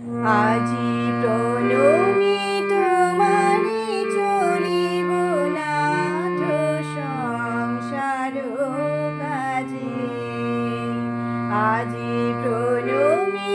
আজি প্রণমী তোমারে চলিব না সংসার কাজে। আজি প্রণমী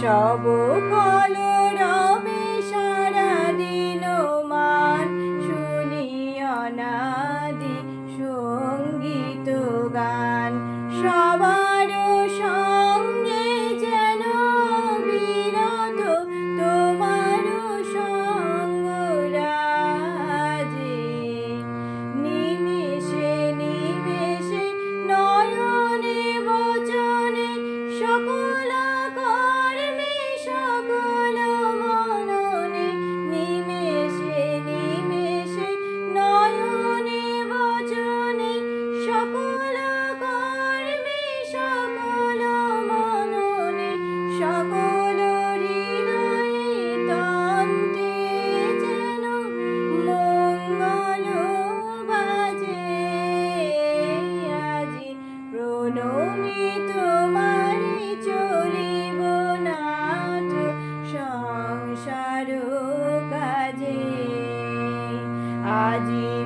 সব ভালো রবে সারা দিন মান শুনি অনাদি সংগীত গান। vontade.